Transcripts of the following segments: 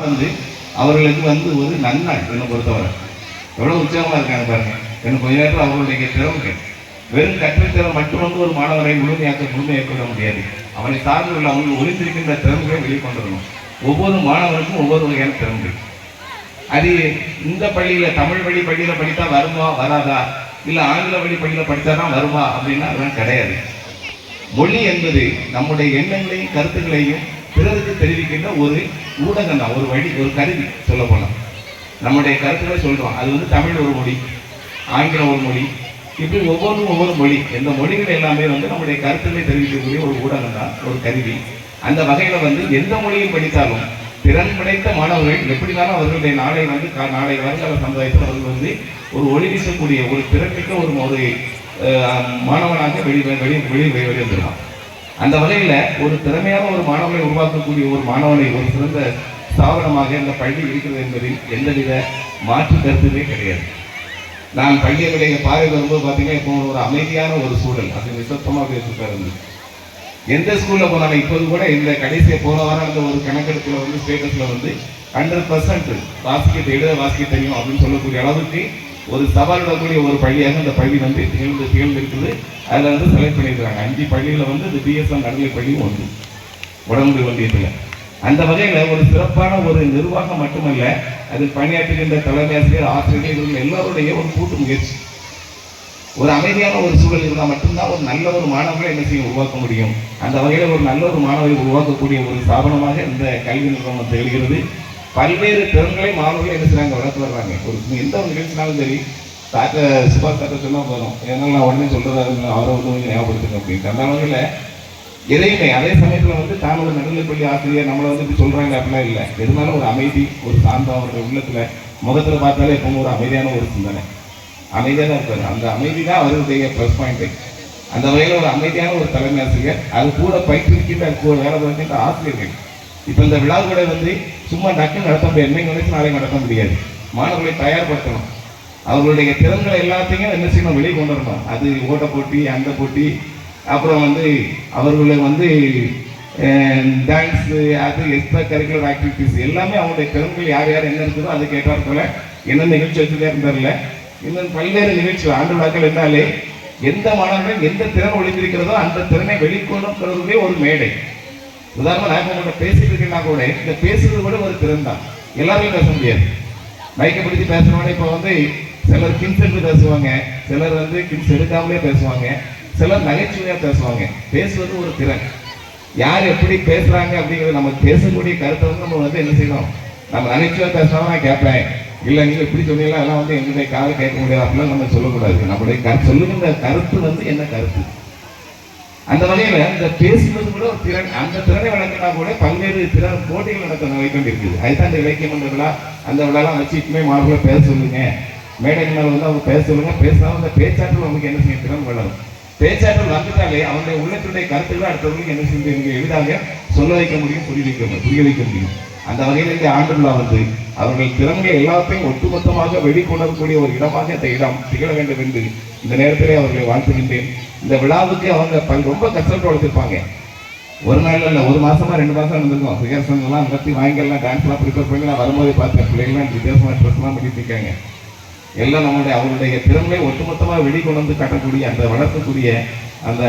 வந்து அவர்களுக்கு வந்து ஒரு நன்னாள் என்னை பொறுத்தவரை. எவ்வளவு உற்சாகமா இருக்காங்க பாருங்க. எனக்கு கொஞ்ச நேரத்தில் அவர்களுடைய திறமை வெறும் கற்றல் திறன் மட்டும் வந்து ஒரு மாணவரை முழுமையாக்க முழுமையாக்க முடியாது. அவனை சார்ந்து உள்ள அவங்களுக்கு ஒளிந்திருக்கின்ற திறமைகளை வெளிக்கொண்டு வரணும் ஒவ்வொரு மாணவருக்கும் ஒவ்வொரு வகையான திறமை அது இந்த பள்ளியில தமிழ் வழி பள்ளியில படித்தா வருமா வராதா? இல்லை ஆங்கில வழி பள்ளியில படித்தா தான் வருமா அப்படின்னா அதெல்லாம் கிடையாது. மொழி என்பது நம்முடைய எண்ணங்களையும் கருத்துக்களையும் பிறருக்கு தெரிவிக்கின்ற ஒரு ஊடகம் தான் ஒரு வழி ஒரு கருவி சொல்ல போனால் நம்முடைய கருத்துக்களை சொல்கிறோம் அது வந்து தமிழ் ஒரு மொழி ஆங்கிலம் ஒரு மொழி இப்படி ஒவ்வொன்றும் ஒவ்வொரு மொழி. இந்த மொழிகள் எல்லாமே வந்து நம்முடைய கருத்துக்களை தெரிவிக்கக்கூடிய ஒரு ஊடகம் தான் ஒரு கருவி. அந்த வகையில் வந்து எந்த மொழியும் படித்தாலும் திறன் படைத்த மாணவர்கள் எப்படினாலும் அவர்களுடைய நாளை வந்து கா- நாளை வருங்கால சமுதாயத்தில் அவர்கள் வந்து ஒரு ஒளி வீசக்கூடிய ஒரு திறன்மிக்க ஒரு ஒரு மாணவனாக வெளி வெளி வெளி வெளி வந்துடுவான் அந்த வகையில் ஒரு திறமையான ஒரு மாணவனை உருவாக்கக்கூடிய ஒரு மாணவனை ஒரு சிறந்த ஸ்தாபனமாக இந்த பள்ளி இருக்கிறது என்பதில் எந்தவித மாற்று கருத்துமே கிடையாது. நான் பள்ளியினுடைய பார்வை வரும்போது பார்த்தீங்கன்னா இப்போ ஒரு அமைதியான ஒரு சூழல் அது நிசப்தமாக பேசிட்டு இருந்து எந்த ஸ்கூல்ல போனாலும் இப்போது கூட இந்த கடைசியை போன வாரம் அந்த ஒரு கணக்கெடுப்பில் வந்து ஸ்டேட்டஸ்ல வந்து ஹண்ட்ரட் பர்சன்ட் வாசிக்க எழுத வாசிக்க தெரியும் அப்படின்னு சொல்லக்கூடிய அளவுக்கு ஒரு சவால் விடக்கூடிய ஒரு பள்ளியாக அந்த பள்ளி வந்து திகழ்ந்து திகழ்ந்திருக்குது. அதில் வந்து செலக்ட் பண்ணியிருக்கிறாங்க. அஞ்சு பள்ளியில வந்து இந்த பிஎஸ்எம் நடுநிலை பள்ளியும் ஒன்று. உடம்பு ஒன்றியத்தில். அந்த வகையில ஒரு சிறப்பான ஒரு நிர்வாகம் மட்டுமல்ல அதில் பணியாற்றுகின்ற தலைமை ஆசிரியர் ஆசிரியர்கள் இவர்கள் எல்லாருடைய ஒரு கூட்டு முயற்சி. ஒரு அமைதியான ஒரு சூழல் இருந்தால் மட்டும்தான் ஒரு நல்ல ஒரு மாணவர்களை என்ன செய்ய உருவாக்க முடியும். அந்த வகையில் ஒரு நல்ல ஒரு மாணவரை உருவாக்கக்கூடிய ஒரு ஸ்தாபனமாக இந்த கல்வி நிறுவனம் திகழ்கிறது. பல்வேறு திறன்களை மாணவர்கள் என்ன செய்கிறாங்க வளர்த்து வர்றாங்க. ஒரு எந்த ஒரு நிகழ்ச்சினாலும் சரி தாத்த சுபாஷ் தாத்த சொன்னா போதும். ஏன்னா நான் உடனே சொல்கிறதா அவரை வந்து கொஞ்சம் ஞாபகப்படுத்துங்க அப்படின்ட்டு அந்த வகையில் எதையுமே அதே சமயத்தில் வந்து தான் ஒரு நடுநிலைப்பள்ளி ஆசிரியர் நம்மளை வந்து இப்படி அப்படிலாம் இல்லை. இருந்தாலும் ஒரு அமைதி ஒரு சாந்தம் அவருடைய உள்ளத்தில் முகத்தில் பார்த்தாலே எப்பவும் ஒரு அமைதியான ஒரு சிந்தனை. அமைதியாக தான் இருப்பார். அந்த அமைதி தான் அவருடைய ப்ளஸ் பாயிண்ட்டு அந்த வகையில் ஒரு அமைதியான ஒரு தலைமை ஆசிரியர் அது கூட பயிற்றுவிக்கின்ற கூட வேலை பார்க்கின்ற ஆசிரியர்கள். இப்போ இந்த விழா கூட வந்து சும்மா டக்குன்னு நடத்த முடியாது. இன்னைக்கு நினைச்சு நாளைக்கு நடத்த முடியாது. மாணவர்களை தயார்படுத்தணும். அவர்களுடைய திறன்களை எல்லாத்தையும் என்ன செய்யணும் வெளியே கொண்டு வரணும். அது ஓட்ட போட்டி அந்த போட்டி அப்புறம் வந்து அவர்களை வந்து டான்ஸு அது எக்ஸ்ட்ரா கரிக்குலர் ஆக்டிவிட்டிஸ் எல்லாமே அவங்களுடைய திறன்கள் யார் யார் என்ன இருக்குதோ அதுக்கு ஏற்றாற் போல என்ன நிகழ்ச்சி வச்சுட்டே இருந்தார்ல இன்னும் பல்வேறு நிகழ்ச்சி ஆண்டு விழாக்கள் என்னாலே எந்த மாணவர்கள் எந்த திறன் ஒளிந்திருக்கிறதோ அந்த திறனை வெளிக்கொண்டு ஒரு மேடை. உதாரணமா நான் உங்கள்கிட்ட பேசிட்டு இருக்கேன்னா கூட இந்த பேசுறது கூட ஒரு திறன் தான். எல்லாரும் பேச முடியாது. மைக்கை பிடிச்சி பேசுறவங்க இப்போ வந்து சிலர் கிம்ஸ் எடுத்து பேசுவாங்க சிலர் வந்து கிம்ஸ் எடுக்காமலே பேசுவாங்க சிலர் நகைச்சுவையா பேசுவாங்க. பேசுவது ஒரு திறன். யார் எப்படி பேசுறாங்க அப்படிங்கிறது நம்ம பேசக்கூடிய கருத்தை வந்து நம்ம வந்து என்ன செய்யணும்? நம்ம நகைச்சுவையா பேசினாலும் நான் கேட்பேன். இல்லை நீங்கள் இப்படி சொன்னீங்களா? அதெல்லாம் வந்து எங்களுடைய காதை கேட்க முடியாது. அப்படிலாம் நம்ம சொல்லக்கூடாது. நம்மளுடைய க சொல்லுகின்ற கருத்து வந்து என்ன கருத்து? அந்த வகையில இந்த பேசுவது கூட ஒரு திறன். அந்த திறனை வளர்க்கினா கூட பல்வேறு திறன் போட்டிகள் நடத்த வைக்கொண்டிருக்குது அதுதான் இந்த இலக்கியம் விழா. அந்த விழாலாம் வச்சு இப்பவுமே மாணவர்களை பேச சொல்லுங்க. மேடை மேலே வந்து அவங்க பேச சொல்லுங்க. பேசினாலும் அந்த பேச்சாற்றல் நமக்கு என்ன செய்யும்? திறன் வளரும். பேச்சாற்றல் வந்துட்டாலே அவனுடைய உள்ளத்துடைய கருத்துக்களை அடுத்தவங்களுக்கு என்ன செய்ய எளிதாக சொல்ல வைக்க முடியும் புரிய வைக்க முடியும் புரிய வைக்க முடியும். அந்த வகையில் இந்த ஆண்டு விழா வந்து அவர்கள் திறமையை எல்லாத்தையும் ஒட்டுமொத்தமாக வெளிக்கொணரக்கூடிய ஒரு இடமாக இந்த இடம் திகழ வேண்டும் என்று இந்த நேரத்திலே அவர்களை வாழ்த்துகின்றேன். இந்த விழாவுக்கு அவங்க பல் ரொம்ப கஷ்டப்பட்டு வளர்த்திருப்பாங்க ஒரு நாள் இல்லை ஒரு மாசமா ரெண்டு மாசம் இருந்திருக்கும் ரிஹர்சல் எல்லாம் நடத்தி வாங்கிக்கலாம் டான்ஸ்லாம் ப்ரிப்பேர் பண்ணி நான் வரும்போது பார்த்தேன் பிள்ளைங்களாம் வித்தியாசமாக ட்ரெஸ்லாம் பண்ணிட்டு இருக்காங்க. எல்லாம் நம்மளுடைய அவருடைய திறமையை ஒட்டுமொத்தமாக வெளிக்கொண்டு வந்து காட்டக்கூடிய அந்த வளர்க்கக்கூடிய அந்த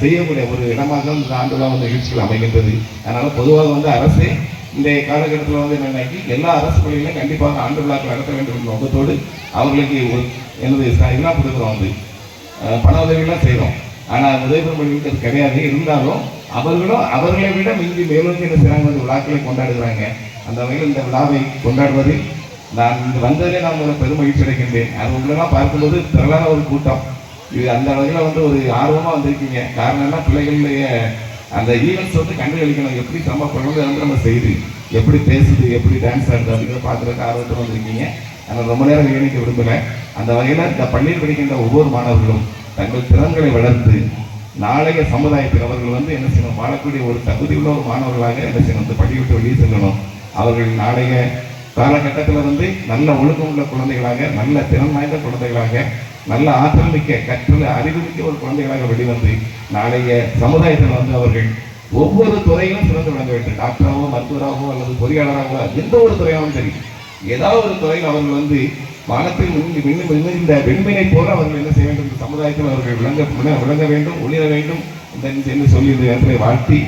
செய்யக்கூடிய ஒரு இடமாக இந்த ஆண்டுலாம் வந்து நிகழ்ச்சிகள் அமைகின்றது. அதனால பொதுவாக வந்து அரசு இந்த காலகட்டத்தில் வந்து என்னன்னாக்கி எல்லா அரசு பள்ளிகளையும் கண்டிப்பாக ஆண்டு விழாக்கள் நடத்த வேண்டும் என்ற நோக்கத்தோடு அவர்களுக்கு ஒரு எனது இதெல்லாம் கொடுக்குறோம் வந்து. பண உதவிகள்லாம் செய்கிறோம் ஆனால் உதவிபெறும் பள்ளிகளுக்கு அது கிடையாது. இருந்தாலும் அவர்களும் அவர்களை விட மிஞ்சி மேலும் என்ன செய்கிறாங்க அந்த விழாக்களை கொண்டாடுகிறாங்க. அந்த வகையில் இந்த விழாவை கொண்டாடுவதில் நான் இங்கு வந்ததிலே நான் ஒரு பெரும் மகிழ்ச்சி அடைகின்றேன். அது உங்களெல்லாம் பார்க்கும்போது திரளான ஒரு கூட்டம். இது அந்த வகையில் வந்து ஒரு ஆர்வமாக வந்திருக்கீங்க. காரணம் என்ன? பிள்ளைகளுடைய அந்த ஈவெண்ட்ஸ் வந்து கண்டுகளிக்கணும். எப்படி நம்ம குழந்தை வந்து நம்ம செய்யுது எப்படி பேசுது எப்படி டான்ஸ் ஆடுது அப்படிங்கிறத பார்க்குறதுக்கு ஆர்வத்தில் வந்திருக்கீங்க. ஆனால் ரொம்ப நேரம் வீணிக்க விரும்பலை. அந்த வகையில் இந்த பள்ளியில் படிக்கின்ற ஒவ்வொரு மாணவர்களும் தங்கள் திறன்களை வளர்த்து நாளைய சமுதாயத்தில் அவர்கள் வந்து என்ன செய்யணும் வாழக்கூடிய ஒரு தகுதியுள்ள ஒரு மாணவர்களாக என்ன செய்யணும் இந்த பள்ளி விட்டு வெளியே செல்லணும். அவர்கள் நாளைய காலகட்டத்தில் வந்து நல்ல ஒழுக்கம் உள்ள குழந்தைகளாக நல்ல திறன் வாய்ந்த குழந்தைகளாக நல்ல ஆற்றல் மிக்க கற்றல் அறிவு மிக்க ஒரு குழந்தைகளாக வெளிவந்து நாளைய சமுதாயத்தில் வந்து அவர்கள் ஒவ்வொரு துறையிலும் சிறந்து விளங்க வேண்டும் டாக்டராகவோ மருத்துவராகவோ அல்லது பொறியாளராகவோ எந்த ஒரு துறையாகவும் சரி ஏதாவது ஒரு துறையில் அவர்கள் வந்து வானத்தில் மின் இந்த வெண்மையை போல அவர்கள் என்ன செய்ய வேண்டும்? இந்த சமுதாயத்தில் அவர்கள் விளங்க விளங்க- விளங்க வேண்டும் ஒளிர வேண்டும். இந்த என்று சொல்லி இந்த நேரத்தில் வாழ்த்தி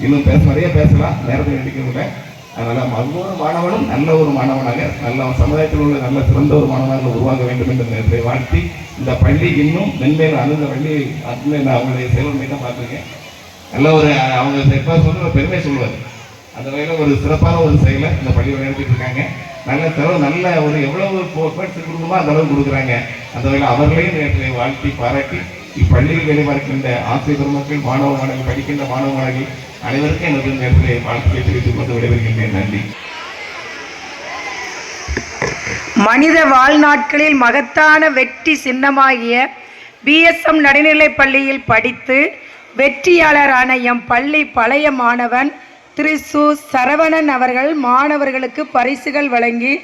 இன்னும் பேச நிறைய பேசலாம். நேரத்தை நடிக்கவில்லை அதனால் ஒவ்வொரு மாணவனும் நல்ல ஒரு மாணவனாக நல்ல சமுதாயத்தில் உள்ள நல்ல சிறந்த ஒரு மாணவனாக உருவாக வேண்டும் என்ற நேரத்தை வாழ்த்தி இந்த பள்ளி இன்னும் மென்மேலும் அந்த பள்ளி அதுல நான் அவங்களுடைய செயல்முறை தான் பார்த்துருக்கேன். நல்ல ஒரு அவங்க எப்போ சொல்லுற பெருமை சொல்லுவார் அந்த வகையில் ஒரு சிறப்பான ஒரு செயலை இந்த பள்ளியில் நடத்திட்டு இருக்காங்க. நல்ல தரவு நல்ல ஒரு எவ்வளவு போர்ட்ஸ் கொடுக்கணுமோ அந்த அளவு கொடுக்குறாங்க. அந்த வகையில் அவர்களையும் நேரத்தை வாழ்த்தி பாராட்டி இப்பள்ளியில் வேலை பார்க்கின்ற ஆசிரியர் பெருமக்கள் மாணவ மாணவி படிக்கின்ற மாணவ மாணவி அனைவருக்கும் எனது நேரத்தை வாழ்த்துக்களை தெரிவித்துக் கொண்டு விடைபெறுகின்றேன். நன்றி. மனித வாழ்நாட்களில் மகத்தான வெற்றி சின்னமாகிய பிஎஸ்எம் நடுநிலைப் பள்ளியில் படித்து வெற்றியாளரான எம் பள்ளி பழைய மாணவன் திரு சு சரவணன் அவர்கள் மாணவர்களுக்கு பரிசுகள் வழங்கி